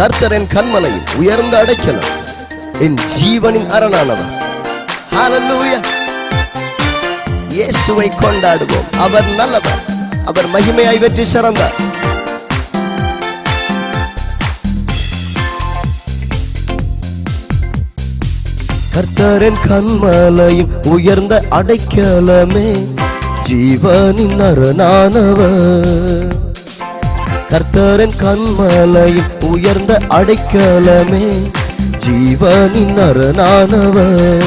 கர்த்தரின் கண்மலையில் உயர்ந்த அடைக்கலம். என் ஜீவனின் அரணானவர். ஹalleluya இயேசுவை கொண்டாடுவோம். அவர் நல்லவர். அவர் மகிமையாய் வெற்றி சிறந்தார். கர்த்தரின் கண்மலையும் உயர்ந்த அடைக்கலமே ஜீவனின் அரணானவர். கர்த்தரன் கண்மலையில் உயர்ந்த அடைக்கலமே ஜீவனின் அரணானவர்.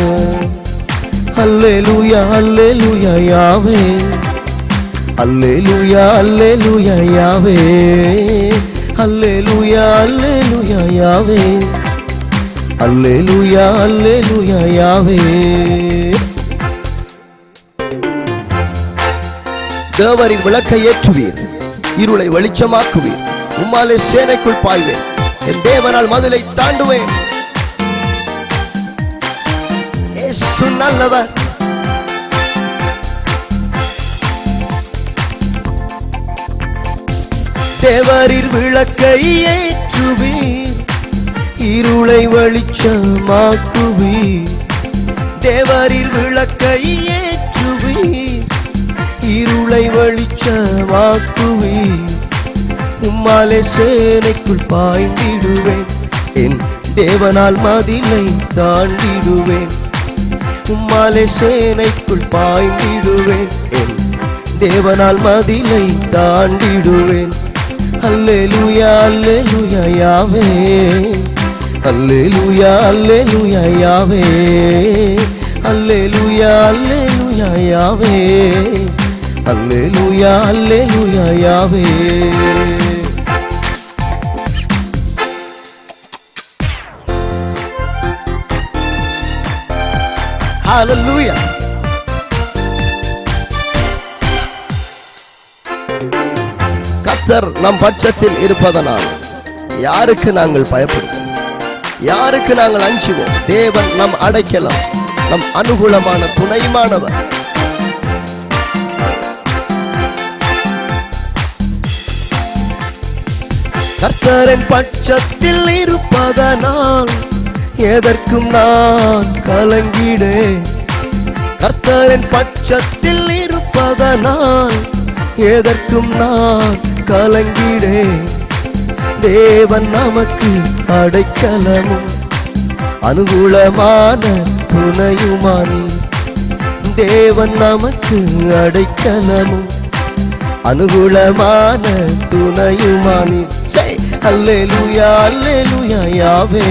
அல்லே லூயா அல்லே லூயா யாவே. அல்லே லூயா அல்லே லூயா யாவே. அல்லே லூயா அல்லே லூயா யாவே. அல்லே லூயா அல்லே லூயா யாவே. தேவரின் விளக்கை ஏற்றுவீர். இருளை வெளிச்சமாக்குவீர் உம்மாலே சேனைக்குள் பாய்வேன். என் தேவனால் மதுளை தாண்டுவேன். நல்லவர். தேவரில் விளக்கை ஏற்றுவீர். இருளை வெளிச்சமாக்குவீர். தேவரில் விளக்கை ஏற்றுவீர் இருளை வெளிச்சமாக்குவி உம்மாலே சேனைக்குள் பாய்ந்திடுவேன். என் தேவனால் மதிலை தாண்டிடுவேன். உம்மாலே சேனைக்குள் பாய்ந்திடுவேன். என் தேவனால் மதிலை தாண்டிடுவேன். அல்லே லூயா அல்லே லூயா யாவே. அல்லே லூயா அல்லே லூயா யாவே. Hallelujah hallelujah Yahweh. Hallelujah hallelujah Yahweh Hallelujah. கத்தர் நம் பட்சத்தில் இருப்பதனால் யாருக்கு நாங்கள் பயப்படுவோம்? யாருக்கு நாங்கள் அஞ்சுவோம்? தேவன் நம் அடைக்கலாம் நம் அனுகூலமான துணையுமானவர் கர்த்தரின் பட்சத்தில் இருப்பதனால் எதற்கும் நான் கலங்கிடே கர்த்தரின் பட்சத்தில் இருப்பதனால் எதற்கும் நான் கலங்கிடே தேவன் நமக்கு அடைக்கலமும் அனுகூலமான துணையுமானி. தேவன் நமக்கு அடைக்கலமும் அனுகூலமான துணையுமானி. செய் hallelujah hallelujah Yahweh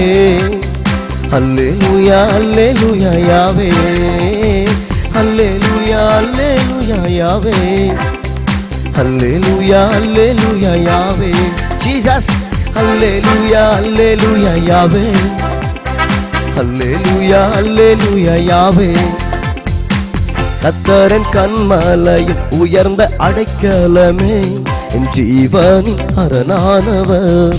hallelujah hallelujah Yahweh hallelujah hallelujah Yahweh hallelujah hallelujah Yahweh Jesus hallelujah hallelujah Yahweh hallelujah hallelujah Yahweh கத்தரன் கண்மலையும் உயர்ந்த அடைக்கலமே. என் ஜீவனின் அரணானவர்.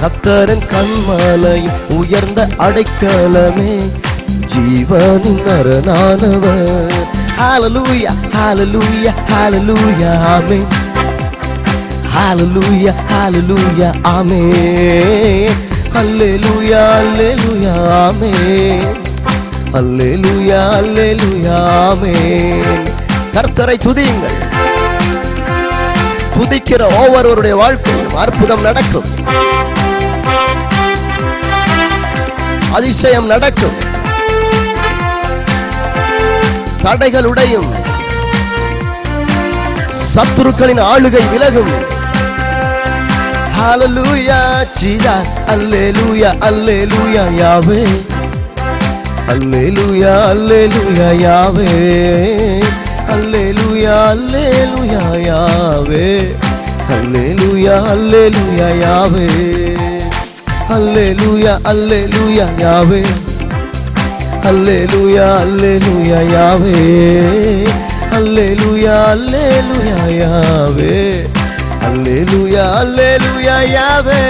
கத்தரன் கண்மாலையும் உயர்ந்த அடைக்கலமே ஜீவனின் அரணானவர். ஹாலலூயா ஹாலலூயா ஹாலலூயா ஆமே ஹாலலூயா ஹாலலூயா ஆமே அல்லேலூயா அல்லேலூயா ஆமே அல்லேலூயா அல்லேலூயா ஆமே கர்த்தரை துதியுங்கள். துதிக்கிற ஒவ்வொருவருடைய வாழ்க்கையிலும் அற்புதம் நடக்கும். அதிசயம் நடக்கும். தடைகள் உடையும் சத்துருக்களின் ஆளுகை விலகும். Hallelujah Jesus hallelujah hallelujah Yahweh hallelujah hallelujah Yahweh hallelujah hallelujah Yahweh அல்லேலூயா அல்லேலுயா யாவே அல்லேலுயா hallelujah Yahweh hallelujah hallelujah Yahweh hallelujah hallelujah Yahweh hallelujah hallelujah Yahweh